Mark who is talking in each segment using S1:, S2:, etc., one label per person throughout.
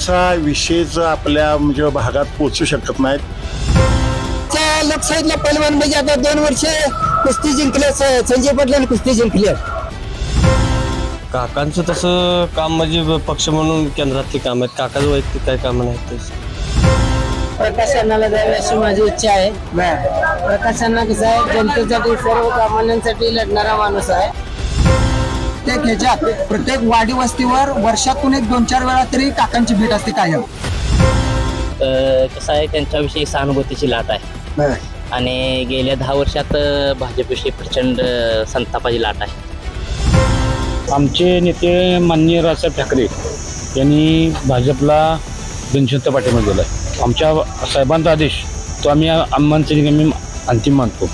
S1: काकांचा विषयच आपल्या म्हणजे भागात पोचू शकत नाहीत.
S2: त्या लोकशाहीतला पहिलवान म्हणजे आता दोन वर्ष कुस्ती जिंकले स- संजय पाटलांनी कुस्ती जिंकली.
S3: काकांचं तसं काम म्हणजे पक्ष म्हणून केंद्रातली काम आहेत. काकाचं वैयक्तिक काही कामं नाहीत
S2: प्रकाश अण्णाला द्यावी अशी माझी इच्छा आहे. प्रकाश अण्णा कसं आहे जनतेसाठी सर्व कामांसाठी लढणारा माणूस आहे.
S4: प्रत्येक ह्याच्यात प्रत्येक वाडी वस्तीवर वर्षातून एक दोन चार वेळा तरी काकांची भेट असते कायम.
S5: कसं आहे त्यांच्याविषयी सहानुभूतीची लाट आहे. आणि गेल्या दहा वर्षात भाजपविषयी प्रचंड संतापाची लाट आहे.
S6: आमचे नेते माननीय राजसाहेब ठाकरे यांनी भाजपला बिनशर्त पाठिंबा दिला आहे आमच्या साहेबांचा आदेश तो आम्ही आम्ही अंतिम मानतो.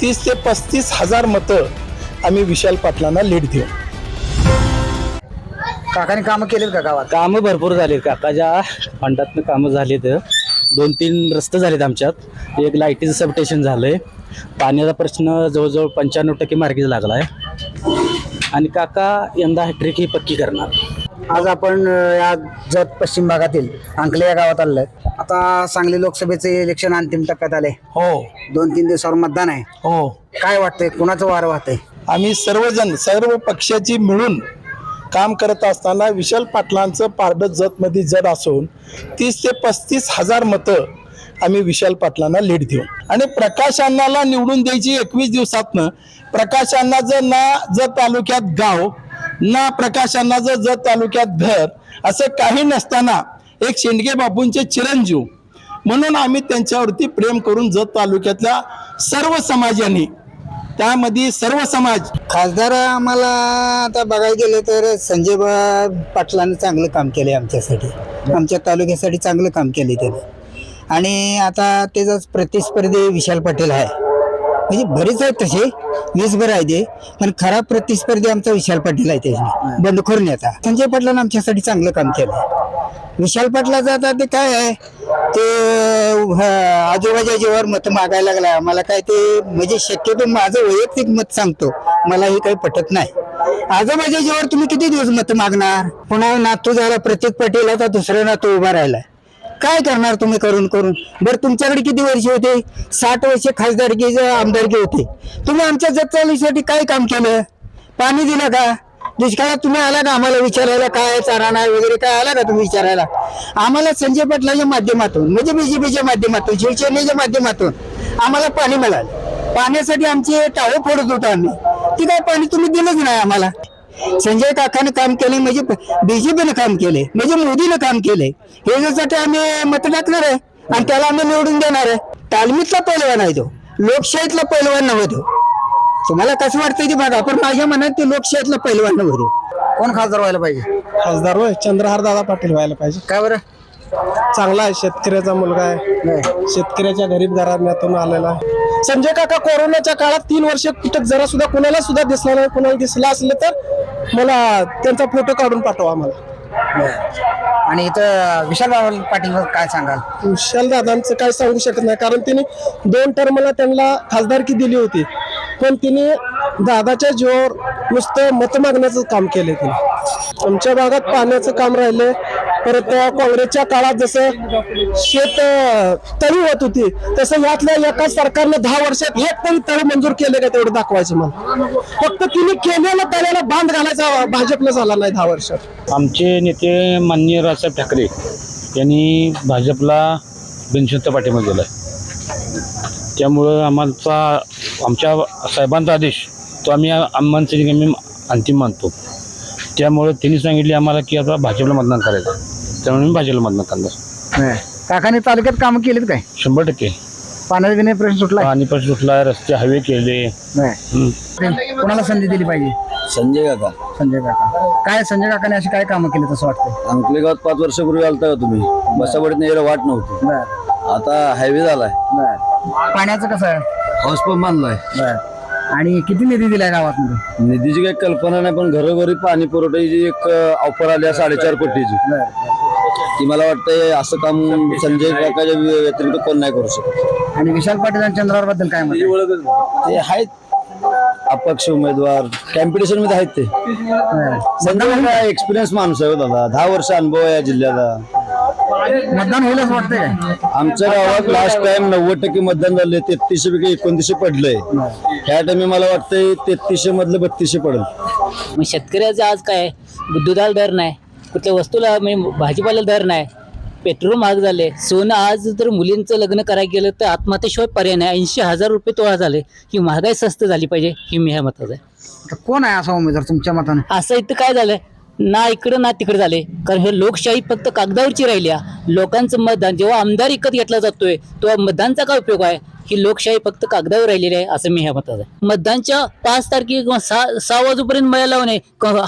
S7: तीस ते पस्तीस हजार मतं आम्ही विशाल पाटलांना लीड देऊ.
S4: काकाने कामं केलीत का गावात?
S3: कामं भरपूर झालीत. काकाच्या फंडातनं कामं झालीत. दोन तीन रस्ते झालेत आमच्यात. एक लाईटीचं सबस्टेशन झालंय. पाण्याचा प्रश्न जवळजवळ पंच्याण्णव टक्के मार्गीच लागला आहे आणि काका यंदा हॅट्रिक ही पक्की करणार.
S4: आज आपण या जत पश्चिम भागातील अंकले या गावात आलोय आता सांगली लोकसभेचे इलेक्शन अंतिम टप्प्यात आले
S7: हो.
S4: दोन तीन दिवसावर मतदान आहे.
S7: हो.
S4: काय वाटतंय? कुणाचं वार वाहतंय?
S7: आम्ही सर्वजण सर्व पक्षाची मिळून काम करत असताना विशाल पाटलांचं पारडत जतमध्ये जड असून तीस ते पस्तीस हजार मतं आम्ही विशाल पाटलांना लीड देऊ. आणि प्रकाश अण्णाला निवडून द्यायची एकवीस दिवसातनं प्रकाश अण्णाचं ना जत तालुक्यात गाव ना प्रकाश अण्णाचं जत तालुक्यात घर असं काही नसताना एक शेंडगे बापूंचे चिरंजीव म्हणून आम्ही त्यांच्यावरती प्रेम करून जत तालुक्यातल्या सर्व समाजांनी त्यामध्ये सर्व समाज
S2: खासदार आम्हाला आता बघायला गेलं तर संजय पाटलांनी चांगलं काम केलंय आमच्यासाठी. आमच्या तालुक्यासाठी चांगलं काम केले त्याने. आणि आता त्याचाच प्रतिस्पर्धी विशाल पाटील आहे. म्हणजे बरेच आहेत तसे वीस बरं आहे ते पण खरा प्रतिस्पर्धी आमचा विशाल पाटील आहे त्याचे बंडखोर नेता संजय पाटलांनी आमच्यासाठी चांगलं काम केलं. विशाल पाटलाचं आता ते काय आहे ते आजोबाच्या जीवावर मत मागायला लागला. आम्हाला काय ते म्हणजे शक्यतो माझं वैयक्तिक मत सांगतो. मला हे काही पटत नाही. आजोबाच्या जीवावर तुम्ही किती दिवस मत मागणार? पुन्हा नातू झाला प्रतीक पाटील आता दुसरा नातू उभा राहिलाय. काय करणार तुम्ही करून करून? बरं तुमच्याकडे किती वर्ष होते? साठ वर्ष खासदारकी आमदारकी होते. तुम्ही आमच्या जगचालीसाठी काय काम केलं? पाणी दिलं का? दुष्काळात तुम्ही आला का आम्हाला विचारायला? काय चारा नाही वगैरे काय आला का तुम्ही विचारायला? आम्हाला संजय पाटलाच्या माध्यमातून म्हणजे बीजेपीच्या माध्यमातून शिवसेनेच्या माध्यमातून आम्हाला पाणी मिळालं. पाण्यासाठी आमचे टाळे फोडत होतो आम्ही. ती काय पाणी तुम्ही दिलंच नाही आम्हाला. संजय काकाने काम केले म्हणजे बीजेपीने काम केले म्हणजे मोदीनं काम केले ह्याच्यासाठी आम्ही मत टाकणार आहे आणि त्याला आम्ही निवडून देणार आहे. तालमीतला पैलवान आहे तो लोकशाहीतला पैलवान नव्हे तो. तुम्हाला कसं वाटतंय ते बघा पण माझ्या मनात ते लोकशाहीतला पैलवान नव्हे तो.
S4: कोण खासदार व्हायला पाहिजे?
S7: खासदार होय चंद्रहार दादा पाटील व्हायला पाहिजे.
S4: काय बरं?
S7: चांगला आहे शेतकऱ्याचा मुलगा आहे. शेतकऱ्याच्या गरीब घराण्यातून आलेला आहे. संजय काका कोरोनाच्या काळात तीन वर्ष कुठं जरा सुद्धा कुणाला सुद्धा दिसला नाही कुणाला दिसला असलं तर मला त्यांचा फोटो काढून पाठवा आम्हाला.
S4: आणि इथं विशाल पाटील काय सांगाल?
S7: विशाल दादांचं काय सांगू शकत नाही कारण तिने दोन टर्मला त्यांना खासदारकी दिली होती. पण तिने दादाच्या जीवावर नुसतं मत मागण्याचं काम केलं तिने. आमच्या भागात पाण्याचं काम राहिलंय. परत काँग्रेसच्या काळात जसं शेत तळी होत होती तसं यातल्या एका सरकारनं दहा वर्षात एक तरी तळी मंजूर केले का तेवढं दाखवायचं मला फक्त तिने केलेलं तळ्याला बांध घालायचा भाजपला झाला नाही दहा वर्षात.
S6: आमचे नेते माननीय राजसाहेब ठाकरे यांनी भाजपला बिनशुद्ध पाठिंबा दिला त्यामुळं आम्हाला आमच्या साहेबांचा आदेश तो आम्ही आम्हांचे आम्ही अंतिम मानतो. त्यामुळं त्यांनी सांगितले आम्हाला की आता भाजपला मतदान करायचं त्यामुळे मी भाजपला मतदान करणार.
S4: काकाने तालुक्यात कामं केलीत काय?
S6: शंभर टक्के.
S4: पाण्याचा बिने प्रश्न सुटला
S6: पाणी पण सुटला रस्ते हवे केले. हं.
S4: कोणाला संधी दिली पाहिजे?
S8: संजय काका.
S4: संजय काका. काय संजय काकाने अशी काय कामं केली तसं वाटतं
S8: अंकले गावात पाच वर्षापूर्वी आलता का तुम्ही? बसावडीत यायला वाट नव्हती.
S4: बर.
S8: आता हायवे झालाय.
S4: बर. पाण्याचं कसं आहे?
S8: हाऊस पंप बांधलाय.
S4: बर. आणि किती निधी दिलाय गावात
S8: निधीची काही कल्पना नाही पण घरोघरी पाणी पुरवठ्याची एक ऑफर आली आहे साडेचार कोटीची. ती मला वाटतंय असं काम संजय काकाच्या व्यतिरिक्त कोण नाही करू शकत.
S4: आणि विशाल पाटील आणि चंद्रावर बद्दल काय म्हणते
S8: ते आहेत. अपक्ष उमेदवार. कॉम्पिटिशनमध्ये आहेत ते. संजय एक्सपिरियन्स माणूस आहे हो दादा. दहा वर्ष अनुभव आहे या जिल्ह्याला.
S9: मतदान होईल असं वाटतंय काय?
S8: आमच्या गावात लास्ट टाइम नव्वद टक्के मतदान झाले तेहतीसशे पैकी एकोणतीसशे पडलंय. ह्या टाइमी मला वाटतंय तेहतीसशे मधलं बत्तीसशे पडेल.
S10: मग शेतकऱ्याचं आज काय? दुधाला दर नाही. कुठल्या वस्तूला म्हणजे भाजीपाल्याला दर नाही. पेट्रोल महाग झाले सोनं आज जर मुलींचं लग्न करायला गेलं तर आत्महत्येशिवाय पर्याय नाही. ऐंशी हजार रुपये तोळा झाले. ही महागाई स्वस्त झाली पाहिजे ही मी ह्या मताचं आहे.
S9: आता कोण आहे असा उमेदवार तुमच्या मतानं?
S10: असं इथं काय झालंय? ना इकडं ना तिकडे झाले. कारण हे लोकशाही फक्त कागदावरची राहिली आहे. लोकांचं मतदान जेव्हा आमदार विकत घेतला जातोय तेव्हा मतदानचा काय उपयोग आहे? ही लोकशाही फक्त कागदावर राहिलेली आहे असं मी ह्या मतात आहे. मतदानच्या पाच तारखे किंवा सहा सहा वाजूपर्यंत मला लावणे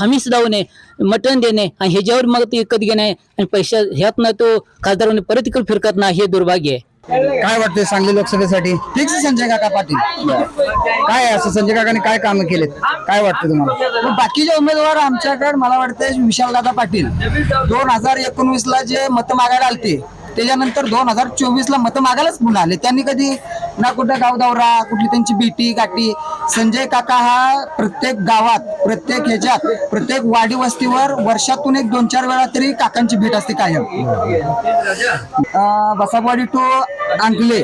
S10: हमीस लावणे मटण देणे आणि ह्याच्यावर मग ते विकत घेणे आणि पैसा ह्यात तो खासदार परत इकडे फिरकत ना हे दुर्भाग्य आहे.
S9: काय वाटतंय सांगली लोकसभेसाठी? फिक्स संजय काका पाटील. काय आहे असं? संजय काकाने काय कामं केलेत? काय वाटतं तुम्हाला? बाकीचे उमेदवार आमच्याकडे मला वाटतं विशालदादा पाटील. दोन हजार एकोणवीस ला जे मत मागायला आलते त्याच्यानंतर दोन हजार चोवीस ला मत मागायलाच पुन्हा आले. त्यांनी कधी ना कुठं गाव दौरा कुठली त्यांची बीटी गाठी. संजय काका हा प्रत्येक गावात प्रत्येक ह्याच्यात प्रत्येक वाडी वस्तीवर वर्षातून एक दोन चार वेळा तरी काकांची भेट असते कायम. अं, बसापवाडी टू अंकले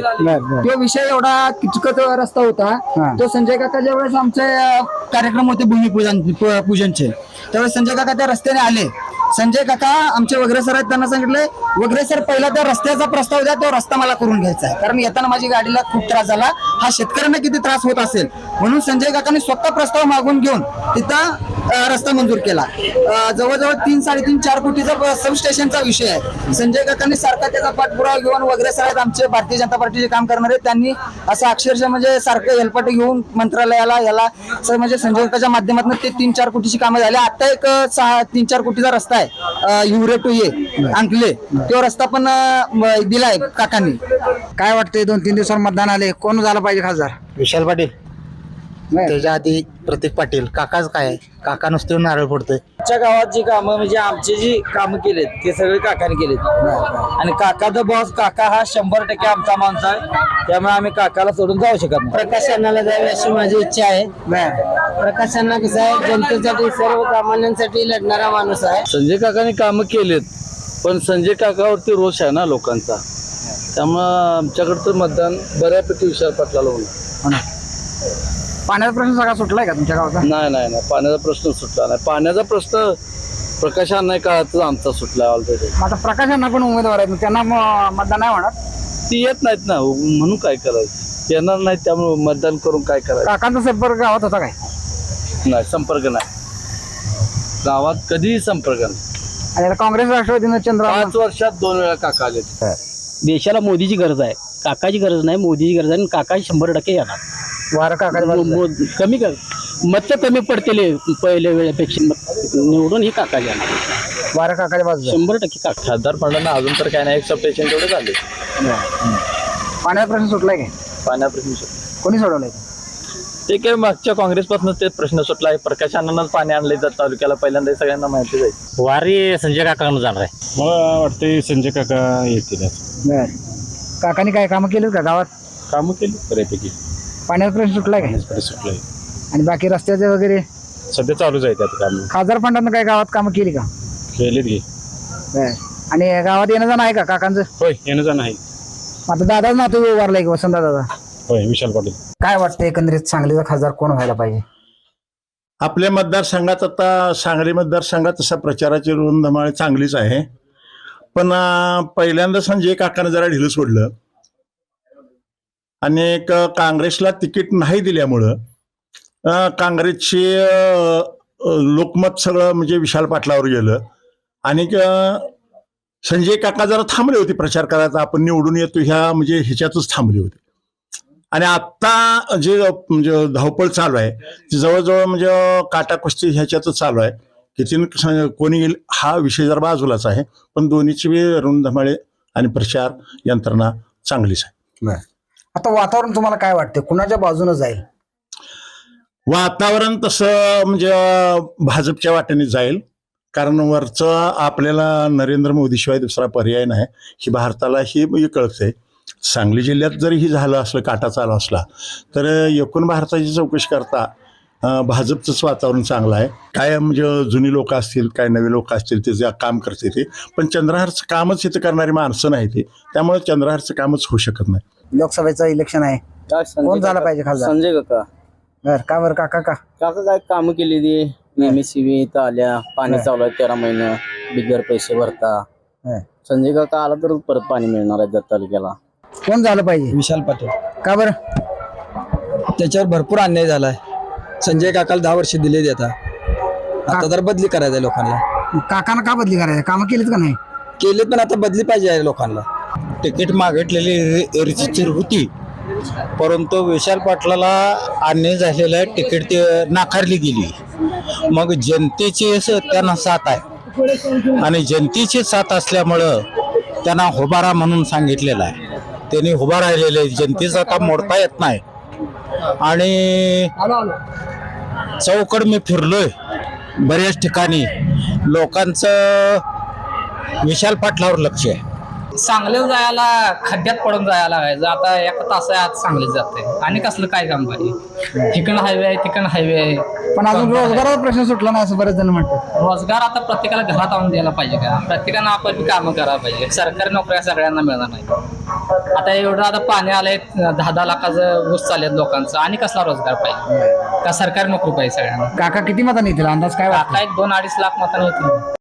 S9: तो विषय एवडा किचकट रस्ता होता. तो संजय काका ज्यावेळेस आमचे अं, कार्यक्रम होते भूमिपूजन पू- पूजनचे. त्यावेळेस संजय काका त्या रस्त्याने आले. संजय काका आमचे वगैरे सर आहेत त्यांना सांगितले वगैरे सर पहिला त्या रस्त्याचा प्रस्ताव द्या तो रस्ता मला करून घ्यायचा आहे. कारण येताना माझी गाडीला खूप त्रास झाला. हा शेतकऱ्यांना किती त्रास होत असेल? म्हणून संजय काकांनी स्वतः प्रस्ताव मागून घेऊन तिथं रस्ता मंजूर केला. जवळजवळ तीन साडेतीन चार कोटीचा सब स्टेशनचा विषय आहे. संजय काकांनी सारखा त्याचा पाठपुरावा घेऊन वगैरे सर आहेत आमचे भारतीय जनता पार्टीचे काम करणारे त्यांनी असं अक्षरशः म्हणजे सारखं हेलपाटे घेऊन मंत्रालयाला याला सर म्हणजे संजय काकाच्या माध्यमातून ते तीन चार कोटीची कामं झाली. आता एक सहा तीन चार कोटीचा रस्ता आहे. युरे टू ये अंकले. तो रस्ता पण दिलाय काकांनी. काय वाटतंय दोन तीन दिवसावर मतदान आले कोण झाला पाहिजे खासदार?
S2: विशाल पाटील. त्याच्या आधी प्रतीक पाटील काकाच काय? काका नुसते नारळ फोडतोय.
S3: आमच्या गावात जी कामं म्हणजे आमचे जी कामं केलेत ते सगळे काकाने केलेत. आणि काकाचा बॉस काका हा शंभर टक्के आमचा माणूस आहे. त्यामुळे आम्ही काकाला सोडून जाऊ शकत नाही.
S2: प्रकाश अण्णाला जावी अशी माझी इच्छा आहे. प्रकाश अण्णा कसं आहे जनतेसाठी सर्व सामान्यांसाठी लढणारा माणूस आहे.
S6: संजय काकाने कामं केलेत पण संजय काकावरती रोष आहे ना लोकांचा. त्यामुळं आमच्याकडं तर मतदान बऱ्यापैकी विशाल पाटलाला होणार.
S9: पाण्याचा प्रश्न सगळा सुटलाय का तुमच्या गावाचा?
S6: नाही नाही नाही. पाण्याचा प्रश्न सुटला नाही. पाण्याचा प्रश्न प्रकाशात नाही काळातच आमचा सुटला ऑलरेडी
S9: मग आता प्रकाशांना पण उमेदवार आहेत? मग त्यांना म- मतदान नाही होणार?
S6: ती येत नाहीत ना. म्हणून काय करायचं? येणार नाहीत त्यामुळे मतदान करून काय करायचं?
S9: काकांचा संपर्क गावात होता काय?
S6: नाही संपर्क नाही. गावात कधीही संपर्क नाही.
S9: आणि आता काँग्रेस राष्ट्रवादीनं चंद्र
S6: पाच वर्षात दोन वेळा काका आले.
S3: देशाला मोदीची गरज आहे. काकाची गरज नाही मोदीची गरज आहे आणि काका शंभर टक्के येणार.
S9: वारं काका
S3: मो- मो- कमी कर. मत कमी पडतील पहिल्या वेळेपेक्षा मत निवडून ही काका येणार
S9: वारं काकाच्या बाजूला
S3: शंभर टक्के काका.
S6: खासदार फंडांना अजून तर काय नाही एक पेशंट तेवढे झाले.
S9: पाण्याचा प्रश्न सुटलाय काय?
S6: पाण्याप्रश्न
S9: कोणी सोडवलाय?
S6: ते काय मागच्या काँग्रेसपासून तेच प्रश्न सुटला आहे प्रकाश अण्णांनाच पाणी आणले जात तालुक्याला पहिल्यांदा हे सगळ्यांना माहितीच आहे.
S3: वारी संजय काकांना जाणार आहे.
S6: मला वाटते संजय काका येतील.
S9: बर. काकांनी काय कामं केलीत का गावात?
S6: कामं केली बऱ्यापैकी.
S9: पाण्याचा प्रश्न सुटलाय काय
S6: सुटलंय.
S9: आणि बाकी रस्त्याचे वगैरे?
S6: सध्या चालूच आहे त्यात काम.
S9: खासदार फंडानं काय गावात कामं केली का?
S6: केलीत घे
S9: बर. आणि गावात येणं जाणं आहे का काकांचं?
S6: होय येणं जाणं आहे.
S9: मग आता दादाच नातू उभारलाय की वसंत दादा
S6: होय विशाल पाटील.
S9: काय वाटतं एकंदरीत सांगलीचा खासदार कोण व्हायला पाहिजे?
S1: आपल्या मतदारसंघात आता सांगली मतदारसंघात तसा प्रचाराची रुंधमाळ चांगलीच आहे. पण अं, पहिल्यांदा संजय काकानं जरा ढिलं सोडलं. आणि एक काँग्रेसला तिकीट नाही दिल्यामुळं काँग्रेसची काँग्रेसचे लोकमत सगळं म्हणजे विशाल पाटलावर गेलं. आणि संजय काका जरा थांबले होते प्रचार करायचा आपण निवडून येतो ह्या म्हणजे ह्याच्यातच थांबले होते. आणि आत्ता जे म्हणजे धावपळ चालू आहे ती जवळजवळ म्हणजे काटा कुस्ती ह्याच्यातच चालू आहे. किती कोणी येईल हा विषय जर बाजूलाच आहे पण दोन्हीची बी रुंधमाळे आणि प्रचार यंत्रणा चांगलीच आहे.
S9: आता वातावरण तुम्हाला काय वाटतं कुणाच्या बाजूने जाईल?
S1: वातावरण तसं म्हणजे भाजपच्या वाटेने जाईल. कारण वरचं आपल्याला नरेंद्र मोदीशिवाय दुसरा पर्याय नाही. ही भारताला ही म्हणजे कळतंय. सांगली जिल्ह्यात जरी ही झालं असलं काटा चालू असला तर एकूण भारताची चौकशी करता भाजपचंच वातावरण चांगलं आहे. काय म्हणजे जुनी लोक असतील काय नवे लोक असतील ते जे काम करते ते. पण चंद्रहारचं कामच इथं करणारी माणसं नाही ते त्यामुळे चंद्रहारचं कामच होऊ शकत नाही.
S4: लोकसभेचं इलेक्शन आहे. कोण झाला पाहिजे खासदार?
S3: संजय काका.
S4: बर का बरं काका का?
S3: काका काय कामं केली ती? एम एस सी बी इथं आल्या पाणी चालू आहे तेरा महिने बिगर पैसे भरता.
S4: हं.
S3: संजय काका आला तर परत पाणी मिळणार आहे जत तालुक्याला
S4: कोण झालं पाहिजे?
S11: विशाल पाटील.
S4: का बरं?
S11: त्याच्यावर भरपूर अन्याय झालाय. संजय काकाला दहा वर्ष दिले आता. आता तर बदली करायचं लोकांना.
S4: काकानं का बदली करायचं कामं केलीच का नाही?
S11: केले पण आता बदली पाहिजे आहे लोकांना.
S12: तिकीट मागितलेली रितसर होती. परंतु विशाल पाटलाला अन्याय झालेलं आहे तिकीट ते नाकारली गेली. मग जनतेची त्यांना साथ आहे. आणि जनतेची साथ असल्यामुळं त्यांना हुबारा म्हणून सांगितलेलं आहे. त्यांनी हुबा राहिलेले आहे. जनतेचा आता मोडता येत नाही. आणि चौकड मी फिरलोय बऱ्याच ठिकाणी. लोकांचं विशाल पाटलावर लक्ष आहे.
S13: सांगलीला जायला खड्ड्यात पडून जायला लागायचं आता एका तासात सांगलीत जाते. आणि कसलं काय काम पाहिजे ठिकाण हायवे आहे ठिकाण हायवे आहे.
S4: पण अजून रोजगाराचा प्रश्न सुटला नाही असं बरेच जण म्हणतात.
S13: रोजगार आता प्रत्येकाला घरात आणून द्यायला पाहिजे का? प्रत्येकानं आपण कामं करायला पाहिजे. सरकारी नोकऱ्या सगळ्यांना मिळणार नाही आता एवढं आता पाणी आलंय दहा दहा लाखाचं ऊस चाललेत लोकांचं. आणि कसला रोजगार पाहिजे? का सरकारी नोकरी पाहिजे सगळ्यांना?
S4: काका किती मतांनी येतील? अंदाज काय वाटतो
S13: आता एक दोन अडीच लाख मतांनी येतील.